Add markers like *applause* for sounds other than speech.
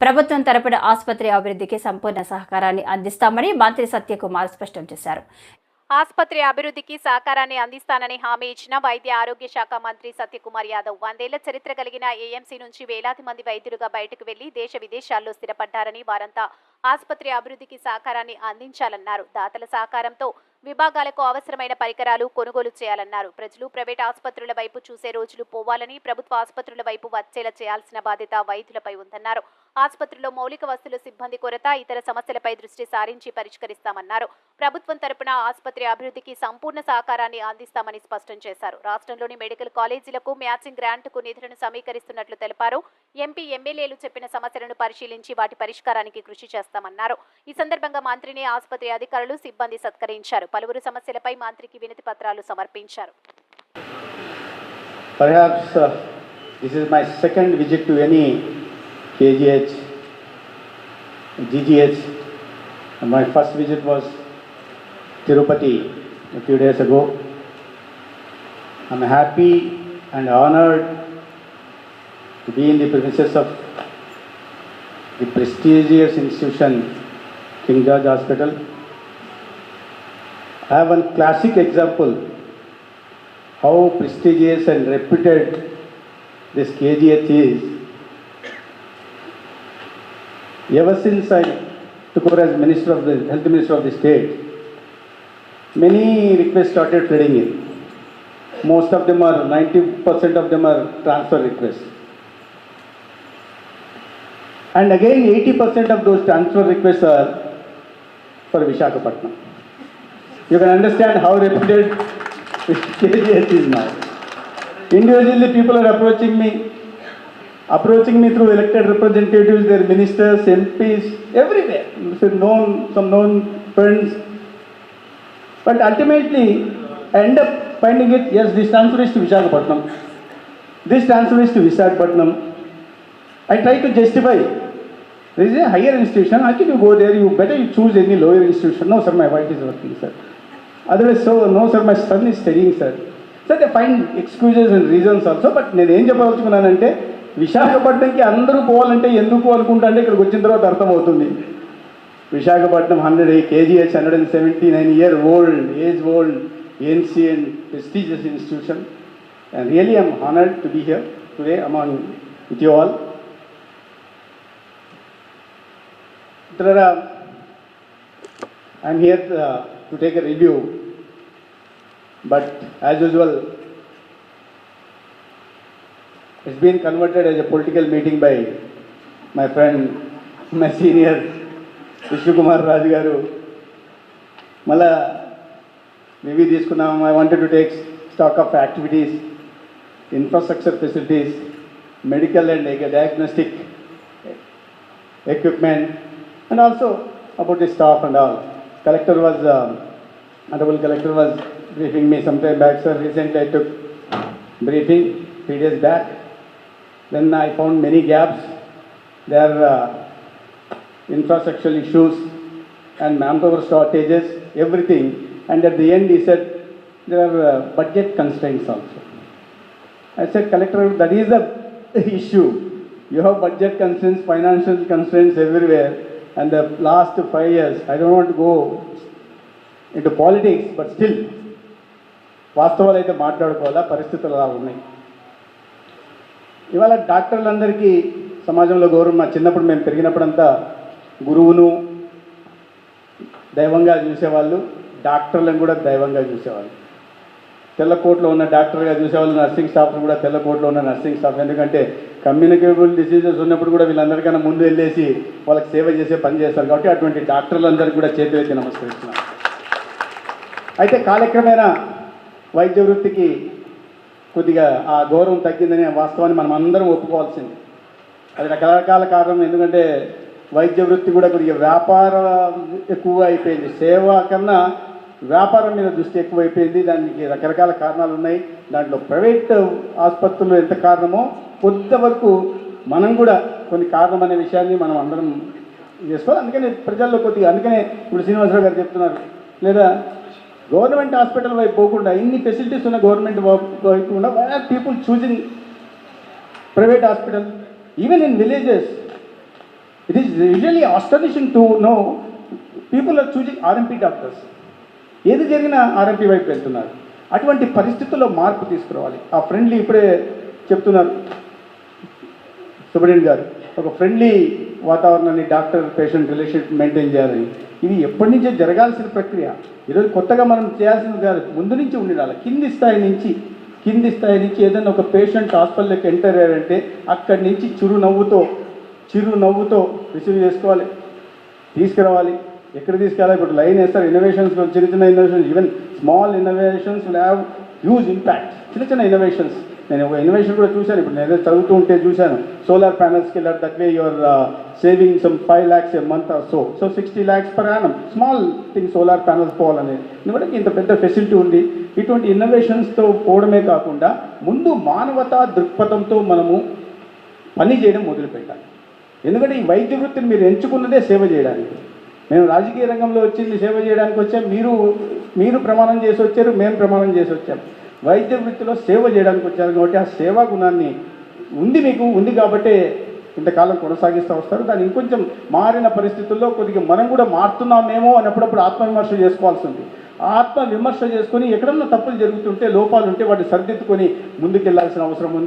ప్రభుత్వం తరపున ఆసుపత్రి అభివృద్ధికి సంపూర్ణ సహకారాన్ని అందిస్తామని మంత్రి సత్యకుమార్ స్పష్టం చేశారు. ఆసుపత్రి అభివృద్ధికి సహకారాన్ని అందిస్తానని హామీ ఇచ్చిన వైద్య ఆరోగ్య శాఖ మంత్రి సత్యకుమార్ యాదవ్ వందేళ్ళ చరిత్ర కలిగిన ఏఎంసీ నుంచి వేలాది మంది వైద్యులుగా బయటకు వెళ్ళి దేశ విదేశాల్లో స్థిరపడ్డారని వారంతా ఆసుపత్రి అభివృద్ధికి సహకారాన్ని అందించాలన్నారు. దాతల సహకారంతో విభాగాలకు అవసరమైన పరికరాలు కొనుగోలు చేయాలన్నారు. ప్రజలు ప్రైవేట్ ఆసుపత్రుల వైపు చూసే రోజులు పోవాలని ప్రభుత్వ ఆసుపత్రుల వైపు వచ్చేలా చేయాల్సిన బాధ్యత వైద్యులపై ఉందన్నారు. ఆసుపత్రిలో మౌలిక వస్తువుల సిబ్బంది కొరత ఇతర సమస్యలపై దృష్టి సారించి పరిష్కరిస్తామన్నారు. ప్రభుత్వం తరపున ఆసుపత్రి అభివృద్ధికి సంపూర్ణ సహకారాన్ని అందిస్తామని స్పష్టం చేశారు. రాష్ట్రంలోని మెడికల్ కాలేజీలకు మ్యాచింగ్ గ్రాంట్కు నిధులను సమీకరిస్తున్నట్లు తెలిపారు. ఎంపీ ఎమ్మెల్యేలు చెప్పిన సమస్యలను పరిశీలించి వాటి పరిష్కారానికి కృషి చేస్తామన్నారు. ఈ సందర్భంగా మంత్రిని ఆసుపత్రి అధికారులు సిబ్బంది సత్కరించారు. తెలిపారు పలువురు సమస్యలపై మంత్రికి వినతి పత్రాలు సమర్పించారు Perhaps uh, this is my second visit to any KGH, GGH. My first visit was Tirupati a few days ago. I'm happy and honored to be in the premises of the prestigious institution, King George Hospital. I have one classic example how prestigious and reputed this KGH is. Ever since I took over as Minister of the Health Minister of the state, many requests started flooding in. Most of them are, 90% of them are transfer requests. And again, 80% of those transfer requests are for Vishakhapatnam. You can understand how reputed KGH is now. Individually, people are approaching me, approaching me through elected representatives, their ministers, MPs, everywhere. Some known, some known friends. But ultimately, I end up finding it, yes, this transfer is to Visakhapatnam. This transfer is to Visakhapatnam. I try to justify. There is a higher institution. How can you go there? You better you choose any lower institution. No, sir, my wife is working, sir. Otherwise so no sir my son is studying sir sir they find excuses and reasons also but నేను ఏం చెప్పదలుచుకున్నానంటే విశాఖపట్నంకి అందరూ పోవాలంటే ఎందుకు అనుకుంటా అంటే ఇక్కడికి వచ్చిన తర్వాత అర్థమవుతుంది. Visakhapatnam hundred KGH hundred and seventy nine year old age old ancient prestigious institution and really I'm honoured to be here today among with you all మిత్రులారా I'm here to take a review, but as usual, it's been converted as a political meeting by my friend, my senior, Vishnu Kumar Raju garu. మళ్ళా review తీసుకున్నాము I wanted to take stock of activities infrastructure facilities medical and diagnostic equipment and also about the staff and all. Collector was, um, Honorable Collector was briefing me some time back, sir. Recently I took briefing three days back. Then I found many gaps. There are uh, infrastructural issues and manpower shortages, everything. And at the end he said there are uh, budget constraints also. I said, Collector, that is the *laughs* issue. You have budget constraints, financial constraints everywhere. And the last five years, I don't want to go into politics, but still, వాస్తవాలు అయితే మాట్లాడుకోవాలా? పరిస్థితులు అలా ఉన్నాయి. ఇవాళ డాక్టర్లందరికీ సమాజంలో గౌరవం మా చిన్నప్పుడు మేము పెరిగినప్పుడంతా గురువును దైవంగా చూసేవాళ్ళు డాక్టర్లను కూడా దైవంగా చూసేవాళ్ళు. తెల్లకోట్లో ఉన్న డాక్టర్గా చూసేవాళ్ళు నర్సింగ్ స్టాఫ్ కూడా తెల్లకోట్లో ఉన్న నర్సింగ్ స్టాఫ్. ఎందుకంటే కమ్యూనికేబుల్ డిసీజెస్ ఉన్నప్పుడు కూడా వీళ్ళందరికన్నా ముందు వెళ్ళేసి వాళ్ళకి సేవ చేసే పని చేస్తారు కాబట్టి అటువంటి డాక్టర్లందరికీ కూడా చేతులు ఎత్తి నమస్కరిస్తున్నాను. అయితే కాలక్రమేణా వైద్య వృత్తికి కొద్దిగా ఆ గౌరవం తగ్గిందనే వాస్తవాన్ని మనం అందరం ఒప్పుకోవాల్సింది. అది రకరకాల కారణం. ఎందుకంటే వైద్య వృత్తి కూడా కొద్దిగా వ్యాపారం ఎక్కువ అయిపోయింది. సేవ కన్నా వ్యాపారం మీద దృష్టి ఎక్కువైపోయింది. దానికి రకరకాల కారణాలు ఉన్నాయి. దాంట్లో ప్రైవేట్ ఆసుపత్రులు ఎంత కారణమో కొంతవరకు మనం కూడా కొన్ని కారణం అనే విషయాన్ని మనం అందరం చేసుకోవాలి. అందుకనే ప్రజల్లో కొద్దిగా అందుకనే ఇప్పుడు శ్రీనివాసరావు గారు చెప్తున్నారు. లేదా గవర్నమెంట్ హాస్పిటల్ వైపు పోకుండా ఇన్ని ఫెసిలిటీస్ ఉన్న గవర్నమెంట్ వైపు కూడా people choosing private hospital even in villages it is really astonishing to know people are choosing RMP doctors ఏది జరిగినా ఆర్ఎంపీ వైపు వెళ్తున్నారు. అటువంటి పరిస్థితుల్లో మార్పు తీసుకురావాలి. ఆ ఫ్రెండ్లీ ఇప్పుడే చెప్తున్నారు సుబ్రహ్మణ్యం గారు. ఒక ఫ్రెండ్లీ వాతావరణాన్ని డాక్టర్ పేషెంట్ రిలేషన్షిప్ మెయింటైన్ చేయాలని. ఇది ఎప్పటి నుంచో జరగాల్సిన ప్రక్రియ. ఈరోజు కొత్తగా మనం చేయాల్సింది కాదు ముందు నుంచి ఉండాలి. కింది స్థాయి నుంచి కింది స్థాయి నుంచి ఏదైనా ఒక పేషెంట్ హాస్పిటల్కి ఎంటర్ అయ్యారంటే అక్కడి నుంచి చిరునవ్వుతో చిరునవ్వుతో రిసీవ్ చేసుకోవాలి తీసుకురావాలి. ఎక్కడ తీసుకెళ్ళాలి? ఇప్పుడు లైన్ వేస్తారు ఇన్నోవేషన్స్ చిన్న చిన్న innovations even small innovations will have huge impact చిన్న చిన్న ఇన్నోవేషన్స్ నేను ఒక ఇన్నోవేషన్ కూడా చూశాను ఇప్పుడు నేను ఏదో చదువుతూ ఉంటే చూశాను. సోలార్ ప్యానల్స్కి వెళ్ళారు that way your saving some five lakhs a month so so sixty lakhs per annum small thing solar panels పోవాలనేది ఎందుకంటే ఇంత పెద్ద ఫెసిలిటీ ఉంది. ఇటువంటి ఇన్నోవేషన్స్తో పోవడమే కాకుండా ముందు మానవతా దృక్పథంతో మనము పని చేయడం మొదలుపెట్టాలి. ఎందుకంటే ఈ వైద్య వృత్తిని మీరు ఎంచుకున్నదే సేవ చేయడానికి. మేము రాజకీయ రంగంలో వచ్చింది సేవ చేయడానికి వచ్చాం. మీరు మీరు ప్రమాణం చేసి వచ్చారు మేము ప్రమాణం చేసి వచ్చాం. వైద్య వృత్తిలో సేవ చేయడానికి వచ్చారు కాబట్టి ఆ సేవా గుణాన్ని ఉంది మీకు ఉంది కాబట్టే ఇంతకాలం కొనసాగిస్తూ వస్తారు. దాన్ని ఇంకొంచెం మారిన పరిస్థితుల్లో కొద్దిగా మనం కూడా మారుతున్నామేమో అన్నప్పుడప్పుడు ఆత్మవిమర్శ చేసుకోవాల్సి ఉంది. ఆత్మ విమర్శ చేసుకొని ఎక్కడన్నా తప్పులు జరుగుతుంటే లోపాలు ఉంటే వాటిని సరిదిద్దుకొని ముందుకెళ్ళాల్సిన అవసరం ఉంది.